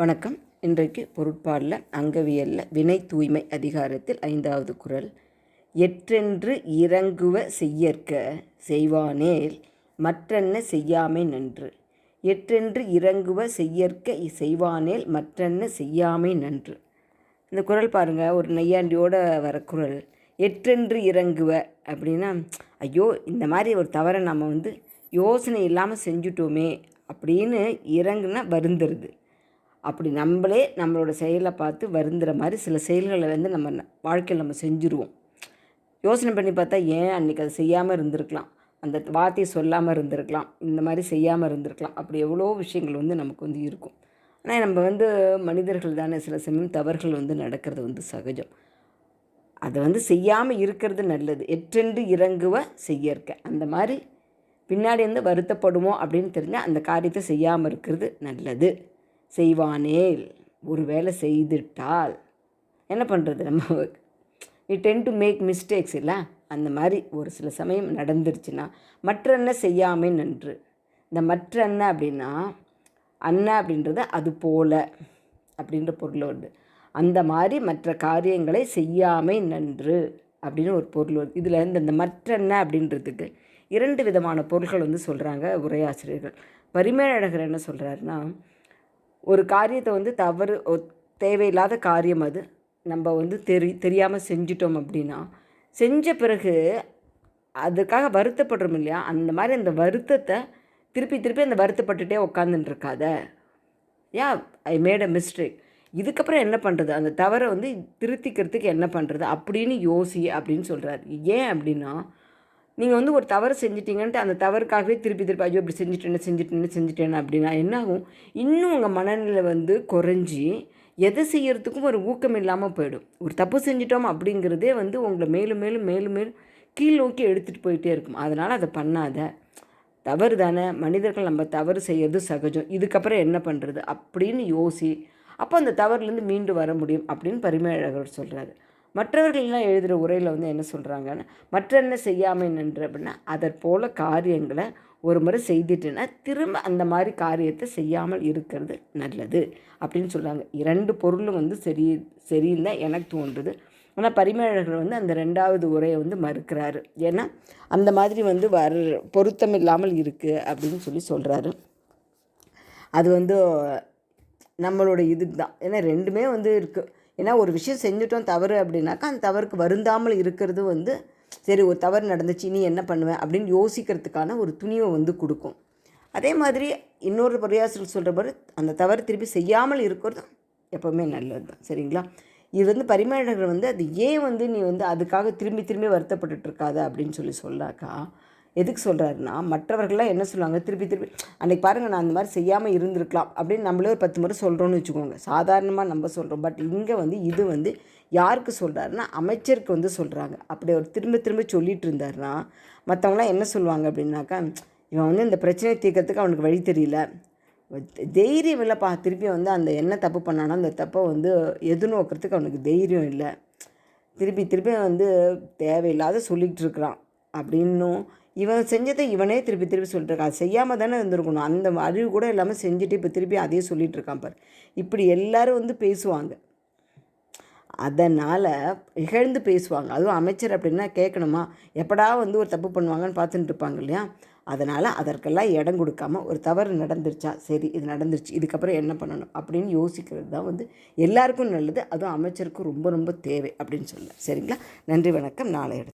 வணக்கம். இன்றைக்கு பொருட்பாலில் அங்கவியலில் வினை தூய்மை அதிகாரத்தில் ஐந்தாவது குறள் எற்றென்று இறங்குவ செய்யற்க செய்வானேல் மற்றென்ன செய்யாமை நன்று. எற்றென்று இறங்குவ செய்யற்க செய்வானேல் மற்றென்ன செய்யாமை நன்று. இந்த குறள் பாருங்கள் ஒரு நையாண்டியோட வர குரல். எற்றென்று இறங்குவ அப்படின்னா ஐயோ இந்த மாதிரி ஒரு தவறை நம்ம வந்து யோசனை இல்லாமல் செஞ்சுட்டோமே அப்படின்னு இறங்குனா வருந்துருது அப்படி நம்மளே நம்மளோட செயலை பார்த்து வருந்துற மாதிரி சில செயல்களை வந்து நம்ம வாழ்க்கையில் நம்ம செஞ்சுருவோம். யோசனை பண்ணி பார்த்தா ஏன் அன்றைக்கி அதை செய்யாமல் இருந்திருக்கலாம்? அந்த வார்த்தையை சொல்லாமல் இருந்திருக்கலாம். இந்த மாதிரி செய்யாமல் இருந்திருக்கலாம். அப்படி எவ்வளோ விஷயங்கள் வந்து நமக்கு வந்து இருக்கும். ஆனால் நம்ம வந்து மனிதர்கள் தானே சில சமயம் தவறுகள் வந்து நடக்கிறது வந்து சகஜம். அதை வந்து செய்யாமல் இருக்கிறது நல்லது. எற்றென்று இறங்குவ செய்யற்க. அந்த மாதிரி பின்னாடி வந்து வருத்தப்படுமோ அப்படின்னு தெரிஞ்சால் அந்த காரியத்தை செய்யாமல் இருக்கிறது நல்லது. செய்வானேல் ஒரு வேளை செய்துட்டால் என்ன பண்ணுறது நம்ம? We tend to make mistakes இல்லை? அந்த மாதிரி ஒரு சில சமயம் நடந்துருச்சுன்னா மற்ற என்ன செய்யாமை நன்று. இந்த மற்ற என்ன அப்படின்னா அண்ணன் அப்படின்றது அது போல அப்படின்ற பொருள் வருது அந்த மாதிரி மற்ற காரியங்களை செய்யாமை நன்று அப்படின்னு ஒரு பொருள் வருது இதில் இந்த இந்த மற்ற என்ன அப்படின்றதுக்கு இரண்டு விதமான பொருள்கள் வந்து சொல்கிறாங்க உரையாசிரியர்கள். பரிமேலழகர் என்ன சொல்கிறாருன்னா ஒரு காரியத்தை வந்து தவறு தேவையில்லாத காரியம் அது. நம்ம வந்து தெரி தெரியாமல் செஞ்சிட்டோம் அப்படின்னா செஞ்ச பிறகு அதுக்காக வருத்தப்படுறோம் இல்லையா? அந்த மாதிரி அந்த வருத்தத்தை திருப்பி திருப்பி அந்த வருத்தப்பட்டுட்டே உட்காந்துட்டு இருக்காத யா ஐ மேட் அ மிஸ்டேக் இதுக்கப்புறம் என்ன பண்ணுறது அந்த தவறை வந்து திருத்திக்கிறதுக்கு என்ன பண்ணுறது அப்படின்னு யோசி அப்படின்னு சொல்கிறாரு ஏன் அப்படின்னா நீங்கள் வந்து ஒரு தவறு செஞ்சிட்டீங்கன்ட்டு அந்த தவறுக்காகவே திருப்பி திருப்பி ஐயோ இப்படி செஞ்சுட்டேன்னு செஞ்சுட்டேன்னு செஞ்சுட்டேன்னு அப்படின்னா என்னாகும் இன்னும் உங்கள் மனநிலை வந்து குறைஞ்சி எதை செய்யறதுக்கும் ஒரு ஊக்கம் இல்லாமல் போயிடும். ஒரு தப்பு செஞ்சிட்டோம் அப்படிங்கிறதே வந்து உங்களை மேலும் மேலும் மேலும் மேலும் கீழ் நோக்கி எடுத்துகிட்டு போயிட்டே இருக்கும். அதனால் அதை பண்ணாத. தவறு தானே. மனிதர்கள் நம்ம தவறு செய்கிறது சகஜம். இதுக்கப்புறம் என்ன பண்ணுறது அப்படின்னு யோசி அப்போ அந்த தவறுலேருந்து மீண்டு வர முடியும் அப்படின்னு பரிமையாளர் சொல்கிறாரு மற்றவர்கள்லாம் எழுதுகிற உரையில் வந்து என்ன சொல்கிறாங்கன்னா மற்ற என்ன செய்யாமல் நின்று அப்படின்னா அதற்போல் காரியங்களை ஒரு முறை செய்துட்டுன்னா திரும்ப அந்த மாதிரி காரியத்தை செய்யாமல் இருக்கிறது நல்லது அப்படின்னு சொல்கிறாங்க இரண்டு பொருளும் வந்து சரி சரின்னு தான் எனக்கு தோன்றுது. ஆனால் பரிமேழகர் வந்து அந்த ரெண்டாவது உரையை வந்து மறுக்கிறாரு. ஏன்னா அந்த மாதிரி வந்து வர பொருத்தம் இல்லாமல் இருக்குது அப்படின்னு சொல்லி சொல்கிறாரு அது வந்து நம்மளோட இதுக்கு தான். ஏன்னா ரெண்டுமே வந்து இருக்குது ஏன்னா ஒரு விஷயம் செஞ்சுட்டோம் தவறு அப்படின்னாக்கா அந்த தவறுக்கு வருந்தாமல் இருக்கிறது வந்து சரி ஒரு தவறு நடந்துச்சு நீ என்ன பண்ணுவேன் அப்படின்னு யோசிக்கிறதுக்கான ஒரு துணிவை வந்து கொடுக்கும். அதே மாதிரி இன்னொரு பரியாசல் சொல்கிற மாதிரி அந்த தவறு திருப்பி செய்யாமல் இருக்கிறதும் எப்போவுமே நல்லது தான் சரிங்களா? இது வந்து பரிமாணகர் வந்து அது ஏன் வந்து நீ வந்து அதுக்காக திரும்பி திரும்பி வருத்தப்பட்டுட்ருக்காத அப்படின்னு சொல்லி சொல்லாக்கா எதுக்கு சொல்கிறாருன்னா மற்றவர்கள்லாம் என்ன சொல்லுவாங்க? திருப்பி திருப்பி அன்றைக்கி பாருங்கள் நான் அந்த மாதிரி செய்யாமல் இருந்திருக்கலாம். அப்படின்னு நம்மளே ஒரு பத்து முறை சொல்கிறோன்னு வச்சுக்கோங்க. சாதாரணமாக நம்ம சொல்கிறோம் பட் இங்கே வந்து இது வந்து யாருக்கு சொல்கிறாருன்னா அமைச்சருக்கு வந்து சொல்கிறாங்க அப்படி அவர் திரும்ப திரும்ப சொல்லிட்டு இருந்தாருன்னா மற்றவங்களாம் என்ன சொல்லுவாங்க அப்படின்னாக்கா இவன் வந்து இந்த பிரச்சனையை தீர்க்கறதுக்கு அவனுக்கு வழி தெரியல. தைரியம் இல்லைப்பா. திருப்பி வந்து அந்த என்ன தப்பு பண்ணானோ அந்த தப்பை வந்து எதிர்நோக்கிறதுக்கு அவனுக்கு தைரியம் இல்லை. திருப்பி திருப்பி வந்து தேவையில்லாத சொல்லிகிட்டு இருக்கிறான் அப்படின்னும் இவன் செஞ்சதை இவனே திருப்பி திருப்பி சொல்லிட்டுருக்கான் செய்யாமல் தானே இருந்திருக்கணும். அந்த அறிவு கூட இல்லாமல் செஞ்சுட்டு இப்போ திருப்பி அதையே சொல்லிகிட்ருக்கான் இருக்கான் பாரு. இப்படி எல்லாரும் வந்து பேசுவாங்க. அதனால் இகழ்ந்து பேசுவாங்க. அதுவும் அமைச்சர் அப்படின்னா கேட்கணுமா? எப்படா வந்து ஒரு தப்பு பண்ணுவாங்கன்னு பார்த்துட்டு இருப்பாங்க இல்லையா? அதனால் அதற்கெல்லாம் இடம் கொடுக்காம ஒரு தவறு நடந்துருச்சா? சரி இது நடந்துருச்சு. இதுக்கப்புறம் என்ன பண்ணணும்? அப்படின்னு யோசிக்கிறது தான் வந்து எல்லாருக்கும் நல்லது. அதுவும் அமைச்சருக்கும் ரொம்ப ரொம்ப தேவை அப்படின்னு சொல்ல சரிங்களா? நன்றி வணக்கம். நாளை எடுத்து